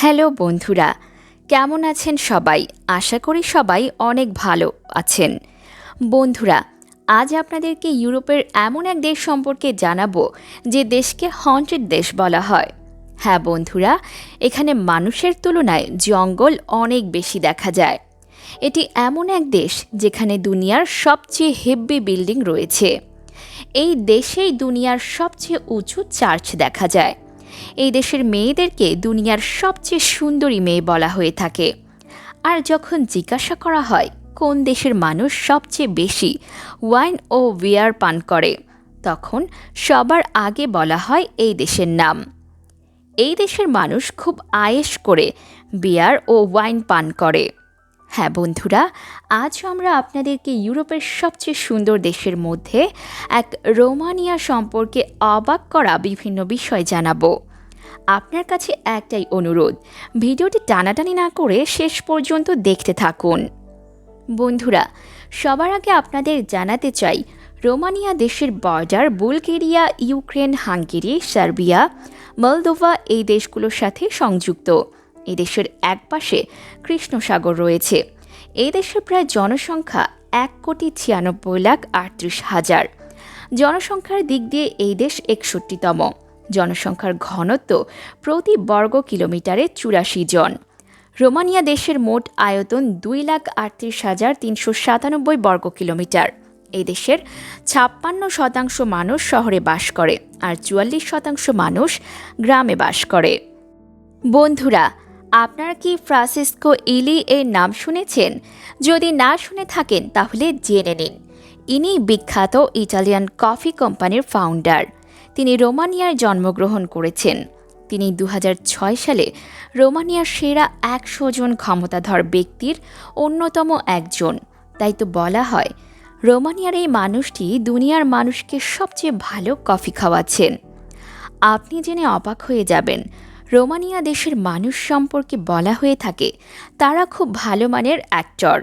Hello বন্ধুরা, কেমন আছেন সবাই? আশা করি সবাই অনেক ভালো আছেন। বন্ধুরা, আজ আপনাদেরকে ইউরোপের এমন এক দেশ সম্পর্কে জানাব, যে দেশকে হন্টেড দেশ বলা হয়। হ্যাঁ বন্ধুরা, এখানে মানুষের তুলনায় জঙ্গল অনেক বেশি দেখা যায়। এটি এমন এক দেশ যেখানে দুনিয়ার সবচেয়ে হেভি বিল্ডিং রয়েছে। এই দেশেই দুনিয়ার সবচেয়ে উঁচু চার্চ দেখা যায়। এই দেশের মেয়েদেরকে দুনিয়ার সবচেয়ে সুন্দরী মেয়ে বলা হয়ে থাকে। আর যখন জিজ্ঞাসা করা হয়, কোন দেশের মানুষ সবচেয়ে বেশি ওয়াইন ও বিয়ার পান করে, তখন সবার আগে বলা হয় এই দেশের নাম। এই দেশের মানুষ খুব আয়েশ করে বিয়ার ও ওয়াইন পান করে। হ্যাঁ বন্ধুরা আজ আমরা আপনাদেরকে ইউরোপের সবচেয়ে সুন্দর দেশের মধ্যে এক রোমানিয়া সম্পর্কে অবাক করা বিভিন্ন বিষয় জানাব। আপনার কাছে একটাই অনুরোধ, ভিডিওটি টানাটানি না করে শেষ পর্যন্ত দেখতে থাকুন। বন্ধুরা, সবার আগে আপনাদের জানাতে চাই, রোমানিয়া দেশের border Bulgaria, Ukraine, Hungary, Serbia, Moldova এই দেশগুলোর সাথে সংযুক্ত। এই দেশের একপাশে কৃষ্ণসাগর রয়েছে। এই দেশের প্রায় জনসংখ্যা এক কোটি ছিয়ানব্বই লাখ আটত্রিশ হাজার। জনসংখ্যার দিক দিয়ে এই দেশ একষট্টিতম। জনসংখ্যার ঘনত্ব প্রতি বর্গ কিলোমিটারে চুরাশি জন। রোমানিয়া দেশের মোট আয়তন দুই লাখ আটত্রিশ হাজার তিনশো সাতানব্বই বর্গ কিলোমিটার। এই দেশের ছাপ্পান্ন শতাংশ মানুষ শহরে বাস করে আর চুয়াল্লিশ শতাংশ মানুষ গ্রামে বাস করে। বন্ধুরা, আপনারা কি ফ্রান্সিসকো ইলি এর নাম শুনেছেন? যদি না শুনে থাকেন, তাহলে জেনে নিন। ইনি বিখ্যাত ইটালিয়ান কফি কোম্পানির ফাউন্ডার তিনি রোমানিয়ায় জন্মগ্রহণ করেছেন। তিনি দু হাজার ছয় সালে রোমানিয়ার সেরা একশো জন ক্ষমতাধর ব্যক্তির অন্যতম একজন। তাই তো বলা হয়, রোমানিয়ার এই মানুষটি দুনিয়ার মানুষকে সবচেয়ে ভালো কফি খাওয়াচ্ছেন। আপনি জেনে অবাক হয়ে যাবেন, রোমানিয়া দেশের মানুষ সম্পর্কে বলা হয়ে থাকে, তারা খুব ভালো মানের অ্যাক্টর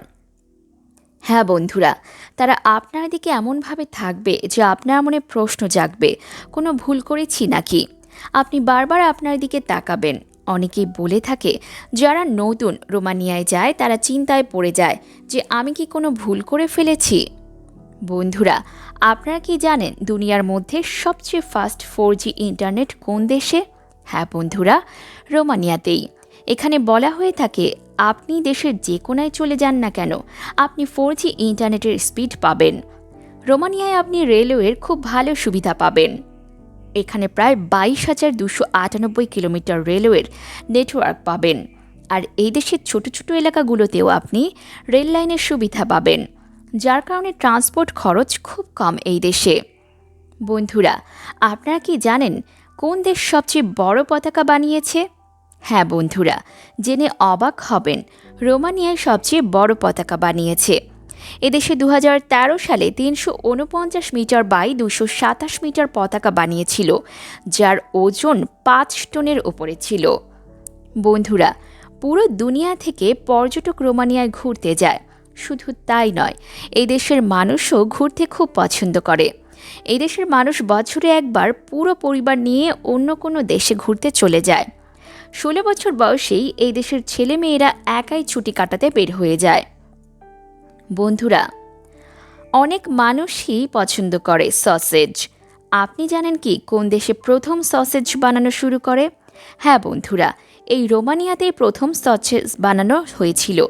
হ্যাঁ বন্ধুরা, তারা আপনার দিকে এমনভাবে থাকবে যে আপনার মনে প্রশ্ন জাগবে, কোনো ভুল করেছি নাকি? আপনি বারবার আপনার দিকে তাকাবেন। অনেকেই বলে থাকে, যারা নতুন রোমানিয়ায় যায়, তারা চিন্তায় পড়ে যায় যে আমি কি কোনো ভুল করে ফেলেছি? বন্ধুরা, আপনারা কি জানেন দুনিয়ার মধ্যে সবচেয়ে ফাস্ট ফোর জি ইন্টারনেট কোন দেশে? হ্যাঁ বন্ধুরা, রোমানিয়াতেই। এখানে বলা হয়ে থাকে, আপনি দেশের যে কোনায় চলে যান না কেন, আপনি ফোর জি ইন্টারনেটের স্পিড পাবেন। রোমানিয়ায় আপনি রেলওয়ের খুব ভালো সুবিধা পাবেন। এখানে প্রায় বাইশ হাজার দুশো আটানব্বই কিলোমিটার রেলওয়ের নেটওয়ার্ক পাবেন। আর এই দেশের ছোট ছোট এলাকাগুলোতেও আপনি রেল লাইনের সুবিধা পাবেন, যার কারণে ট্রান্সপোর্ট খরচ খুব কম এই দেশে। বন্ধুরা, আপনারা কি জানেন কোন দেশ সবচেয়ে বড় পতাকা বানিয়েছে? হ্যাঁ বন্ধুরা, জেনে অবাক হবেন, রোমানিয়ায় সবচেয়ে বড় পতাকা বানিয়েছে। এদেশে দু তেরো সালে তিনশো উনপঞ্চাশ মিটার বাই দুশো সাতাশ মিটার পতাকা বানিয়েছিল, যার ওজন পাঁচ টনের ওপরে ছিল। বন্ধুরা, পুরো দুনিয়া থেকে পর্যটক রোমানিয়ায় ঘুরতে যায়। শুধু তাই নয় এই দেশের মানুষও ঘুরতে খুব পছন্দ করে। এই দেশের মানুষ বছরে একবার পুরো পরিবার নিয়ে অন্য কোনো দেশে ঘুরতে চলে যায়। ষোলো বছর বয়সেই এই দেশের ছেলে মেয়েরা একাই ছুটি কাটাতে বের হয়ে যায়। বন্ধুরা, অনেক মানুষই পছন্দ করে সসেজ। আপনি জানেন কি কোন দেশে প্রথম সসেজ বানানো শুরু করে? হ্যাঁ বন্ধুরা, এই রোমানিয়াতেই প্রথম সসেজ বানানো হয়েছিল।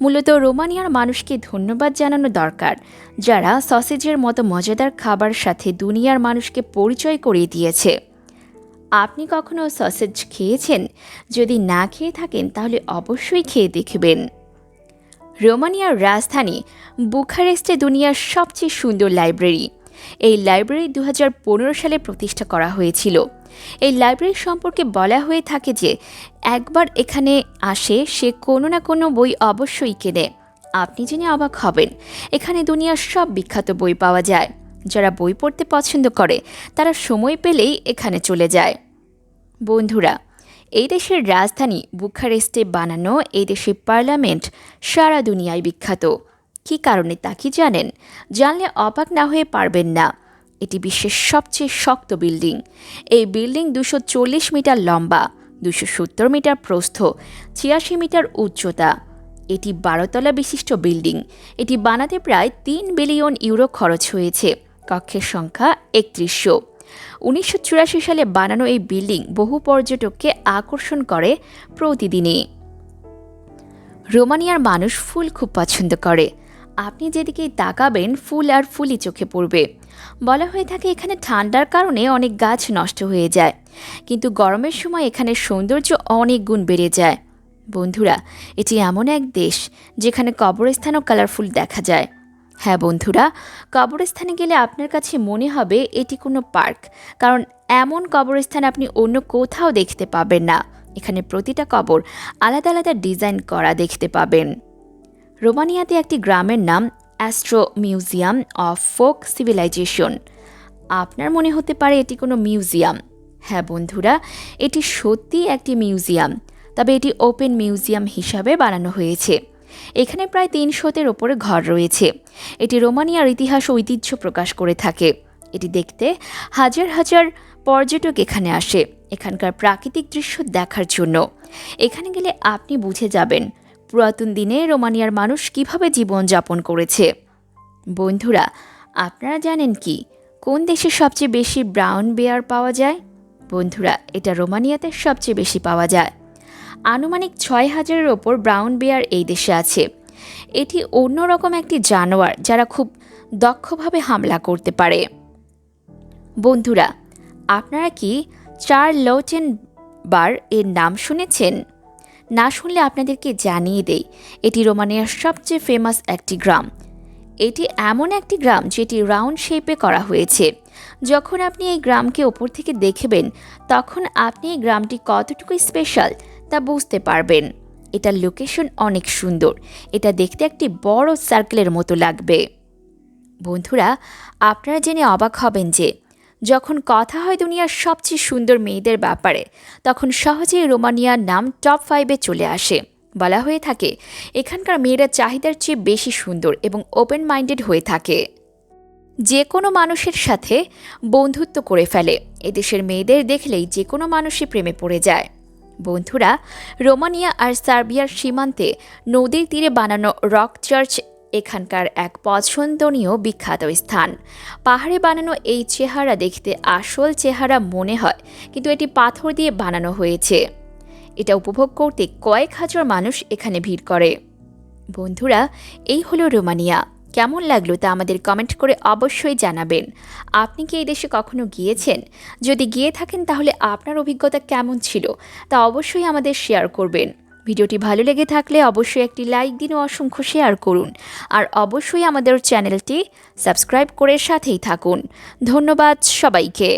মূলত রোমানিয়ার মানুষকে ধন্যবাদ জানানো দরকার, যারা সসেজের মতো মজাদার খাবার সাথে দুনিয়ার মানুষকে পরিচয় করিয়ে দিয়েছে। আপনি কখনো সসেজ খেয়েছেন? যদি না খেয়ে থাকেন, তাহলে অবশ্যই খেয়ে দেখবেন। রোমানিয়ার রাজধানী বুখারেস্টে দুনিয়ার সবচেয়ে সুন্দর লাইব্রেরি এই লাইব্রেরি দু হাজার পনেরো সালে প্রতিষ্ঠা করা হয়েছিল। এই লাইব্রেরি সম্পর্কে বলা হয়ে থাকে যে, একবার এখানে আসে, সে কোনো না কোনো বই অবশ্যই কেনে। আপনি জেনে অবাক হবেন, এখানে দুনিয়ার সব বিখ্যাত বই পাওয়া যায়। যারা বই পড়তে পছন্দ করে, তারা সময় পেলেই এখানে চলে যায়। বন্ধুরা, এই দেশের রাজধানী বুখারেস্টে বানানো এই দেশের পার্লামেন্ট সারা দুনিয়ায় বিখ্যাত। কী কারণে তা কি জানেন? জানলে অবাক না হয়ে পারবেন না। এটি বিশ্বের সবচেয়ে শক্ত বিল্ডিং। এই বিল্ডিং দুশো চল্লিশ মিটার লম্বা, দুশো সত্তর মিটার প্রস্থ, ছিয়াশি মিটার উচ্চতা। এটি বারোতলা বিশিষ্ট বিল্ডিং। এটি বানাতে প্রায় তিন বিলিয়ন ইউরো খরচ হয়েছে। কক্ষের সংখ্যা একত্রিশশো। উনিশশো চুরাশি সালে বানানো এই বিল্ডিং বহু পর্যটককে আকর্ষণ করে প্রতিদিনই। রোমানিয়ার মানুষ ফুল খুব পছন্দ করে। আপনি যেদিকেই তাকাবেন, ফুল আর ফুলই চোখে পড়বে। বলা হয়ে থাকে এখানে ঠান্ডার কারণে অনেক গাছ নষ্ট হয়ে যায়। কিন্তু গরমের সময় এখানে সৌন্দর্য অনেক গুণ বেড়ে যায়। বন্ধুরা, এটি এমন এক দেশ যেখানে কবরস্থানও কালারফুল দেখা যায়। হ্যাঁ বন্ধুরা, কবরস্থানে গেলে আপনার কাছে মনে হবে এটি কোনো পার্ক, কারণ এমন কবরস্থান আপনি অন্য কোথাও দেখতে পাবেন না। এখানে প্রতিটা কবর আলাদা আলাদা ডিজাইন করা দেখতে পাবেন। রোমানিয়াতে একটি গ্রামের নাম Astro museum of folk civilization. আপনার মনে হতে পারে এটি কোনো মিউজিয়াম। হ্যাঁ বন্ধুরা, এটি সত্যি একটি মিউজিয়াম, তবে এটি ওপেন মিউজিয়াম হিসাবে বানানো হয়েছে। এখানে প্রায় তিনশোতের ওপরে ঘর রয়েছে। এটি রোমানিয়ার ইতিহাস ঐতিহ্য প্রকাশ করে থাকে। এটি দেখতে হাজার হাজার পর্যটক এখানে আসে। এখানকার প্রাকৃতিক দৃশ্য দেখার জন্য। এখানে গেলে আপনি বুঝে যাবেন পুরাতন দিনে রোমানিয়ার মানুষ কীভাবে জীবনযাপন করেছে। বন্ধুরা, আপনারা জানেন কি? কোন দেশে সবচেয়ে বেশি ব্রাউন বেয়ার পাওয়া যায়? বন্ধুরা, এটা রোমানিয়াতে সবচেয়ে বেশি পাওয়া যায়। আনুমানিক ছয় হাজারের ওপর ব্রাউন বেয়ার এই দেশে আছে। এটি অন্যরকম একটি জানোয়ার যারা খুব দক্ষভাবে হামলা করতে পারে। বন্ধুরা, আপনারা কি চার লৌটেন বার এর নাম শুনেছেন? না শুনলে আপনাদেরকে জানিয়ে দেই, এটি রোমানিয়ার সবচেয়ে ফেমাস একটি গ্রাম। এটি এমন একটি গ্রাম যেটি রাউন্ড শেপে করা হয়েছে। যখন আপনি এই গ্রামকে ওপর থেকে দেখবেন, তখন আপনি এই গ্রামটি কতটুকু স্পেশাল তা বুঝতে পারবেন। এটার লোকেশন অনেক সুন্দর। এটা দেখতে একটি বড় সার্কেলের মতো লাগবে। বন্ধুরা, আপনারা জেনে অবাক হবেন যে, যখন কথা হয় দুনিয়ার সবচেয়ে সুন্দর মেয়েদের ব্যাপারে, তখন সহজেই রোমানিয়ার নাম টপ ফাইভে চলে আসে। বলা হয়ে থাকে, এখানকার মেয়েরা চাহিদার চেয়ে বেশি সুন্দর এবং ওপেন মাইন্ডেড হয়ে থাকে। যে কোনো মানুষের সাথে বন্ধুত্ব করে ফেলে। এদেশের মেয়েদের দেখলেই যে কোনো মানুষই প্রেমে পড়ে যায়। বন্ধুরা, রোমানিয়া আর সার্বিয়ার সীমান্তে নদীর তীরে বানানো রক চার্চ এখানকার এক পছন্দনীয় বিখ্যাত স্থান। পাহাড়ে বানানো এই চেহারা দেখতে আসল চেহারা মনে হয়, কিন্তু এটি পাথর দিয়ে বানানো হয়েছে। এটা উপভোগ করতে কয়েক হাজার মানুষ এখানে ভিড় করে। বন্ধুরা, এই হলো রোমানিয়া। কেমন লাগল তা আমাদের কমেন্ট করে অবশ্যই জানাবেন। আপনি কি এই দেশে কখনো গিয়েছেন? যদি গিয়ে থাকেন তাহলে আপনার অভিজ্ঞতা কেমন ছিল তা অবশ্যই আমাদের শেয়ার করবেন। ভিডিওটি ভালো লেগে থাকলে অবশ্যই একটি লাইক দিন ও অসংখ্য শেয়ার করুন। আর অবশ্যই আমাদের চ্যানেলটি সাবস্ক্রাইব করে সাথেই থাকুন। ধন্যবাদ সবাইকে।